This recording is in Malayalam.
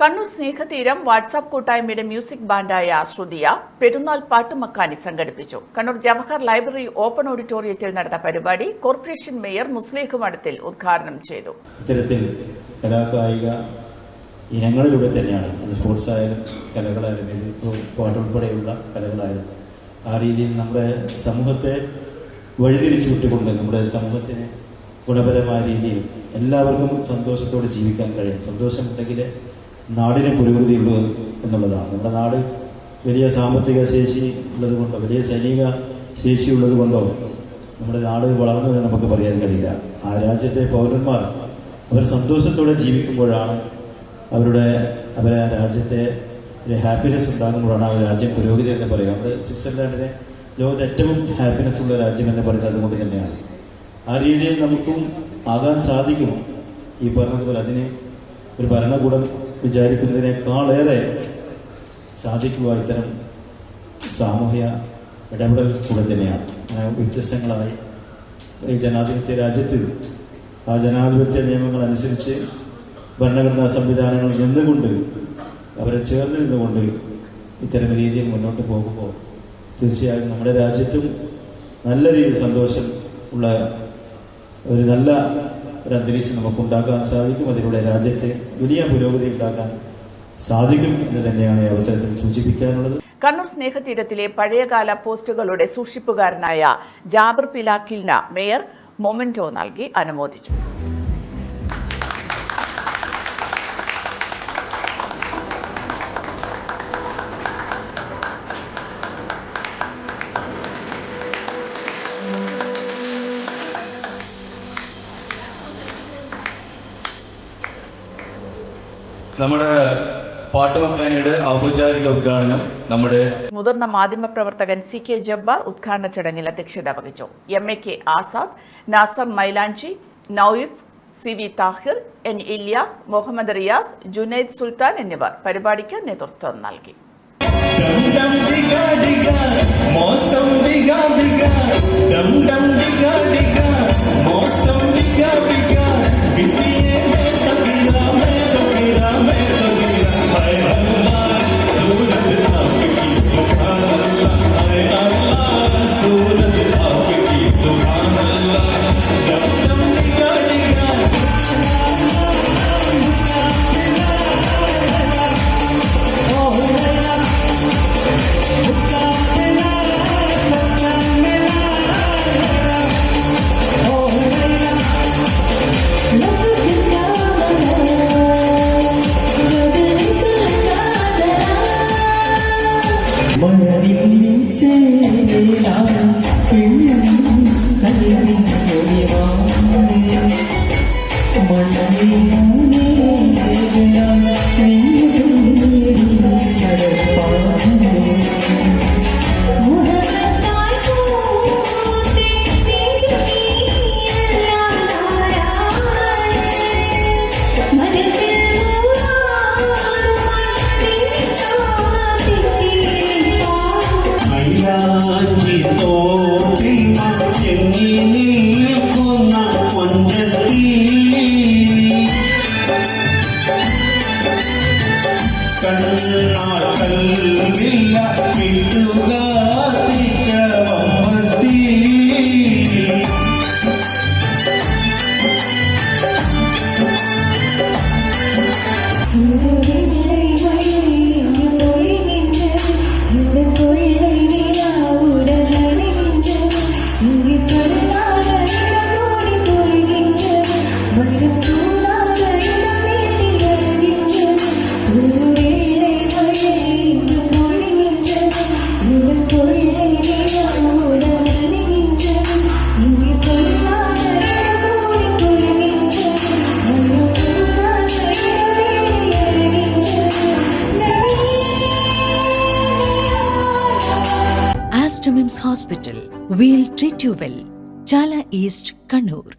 കണ്ണൂർ സ്നേഹതീരം വാട്സാപ്പ് കൂട്ടായ്മയുടെ മ്യൂസിക് ബാൻഡായ ശ്രുതിയ പെരുന്നാൾ പാട്ടുമക്കാനി സംഘടിപ്പിച്ചു. കണ്ണൂർ ജവഹർ ലൈബ്രറി ഓപ്പൺ ഓഡിറ്റോറിയത്തിൽ നടന്ന പരിപാടി കോർപ്പറേഷൻ മേയർ മുസ്ലിഹ് മഠത്തിൽ ഉദ്ഘാടനം ചെയ്തു. ഇത്തരത്തിൽ കലാകായിക ഇനങ്ങളിലൂടെ തന്നെയാണ് അത് സ്പോർട്സ് ആയാലും കലകളായാലും ഇത് പാട്ടുൾപ്പെടെയുള്ള കലകളായാലും ആ രീതിയിൽ നമ്മുടെ സമൂഹത്തെ വഴിതിരിച്ചു വിട്ടുകൊണ്ട് നമ്മുടെ സമൂഹത്തിന് ഗുണപരമായ രീതിയിൽ എല്ലാവർക്കും സന്തോഷത്തോടെ ജീവിക്കാൻ കഴിയും. സന്തോഷമുണ്ടെങ്കിൽ നാടിന് പുരോഗതിയുള്ളൂ എന്നുള്ളതാണ്. നമ്മുടെ നാട് വലിയ സാമ്പത്തിക ശേഷി ഉള്ളത് കൊണ്ടോ വലിയ സൈനിക ശേഷി ഉള്ളത് കൊണ്ടോ നമ്മുടെ നാട് വളർന്നു എന്ന് നമുക്ക് പറയാൻ കഴിയില്ല. ആ രാജ്യത്തെ പൗരന്മാർ അവർ സന്തോഷത്തോടെ ജീവിക്കുമ്പോഴാണ് അവരുടെ അവരെ രാജ്യത്തെ ഒരു ഹാപ്പിനെസ് ഉണ്ടാകുമ്പോഴാണ് ആ രാജ്യം പുരോഗതി എന്ന് പറയുക. നമ്മുടെ സ്വിറ്റ്സർലാൻഡിനെ ലോകത്ത് ഏറ്റവും ഹാപ്പിനെസ് ഉള്ള രാജ്യം എന്ന് പറയുന്നത് അതുകൊണ്ട് തന്നെയാണ്. ആ രീതിയിൽ നമുക്കും ആകാൻ സാധിക്കും ഈ പറഞ്ഞതുപോലെ അതിന് ഒരു ഭരണകൂടം വിചാരിക്കുന്നതിനേക്കാളേറെ സാധിക്കുക ഇത്തരം സാമൂഹ്യ ഇടപെടൽ കൂടെ തന്നെയാണ്. വ്യത്യസ്തങ്ങളായി ഈ ജനാധിപത്യ രാജ്യത്തിൽ ആ ജനാധിപത്യ നിയമങ്ങൾ അനുസരിച്ച് ഭരണഘടനാ സംവിധാനങ്ങൾ നിന്നുകൊണ്ട് അവരെ ചേർന്ന് നിന്നുകൊണ്ട് ഇത്തരം രീതിയിൽ മുന്നോട്ട് പോകുമ്പോൾ തീർച്ചയായും നമ്മുടെ രാജ്യത്തും നല്ല രീതിയിൽ സന്തോഷം ഉള്ള ഒരു നല്ല ഒരു അന്തരീക്ഷം നമുക്ക് ഉണ്ടാക്കാൻ സാധിക്കും. അതിലൂടെ രാജ്യത്തെ വലിയ പുരോഗതി ഉണ്ടാക്കാൻ സാധിക്കും എന്ന് തന്നെയാണ് ഈ അവസരത്തിൽ സൂചിപ്പിക്കാനുള്ളത്. കണ്ണൂർ സ്നേഹതീരത്തിലെ പഴയകാല പോസ്റ്റുകളുടെ സൂക്ഷിപ്പുകാരനായ ജാബർ പിലാക്കിലിന് മേയർ മൊമെന്റോ നൽകി അനുമോദിച്ചു. നമ്മുടെ പാട്ടുമക്കാനിയുടെ ഔപചാരിക ഉദ്ഘാടനം നമ്മുടെ മുതിർന്ന മാധ്യമപ്രവർത്തകൻ സി കെ ജബ്ബാർ ഉദ്ഘാടന ചടങ്ങിൽ അധ്യക്ഷത വഹിച്ചു. M A K Azad Nasar Mylanchi Nawaif C V Thahir N Iliyas Muhammad Riyas Junaid Sultan എന്നിവർ പരിപാടിക്ക് നേതൃത്വം നൽകി. മുഹമ്മദായി west MIMS hospital we'll treat you well Chala east Kannur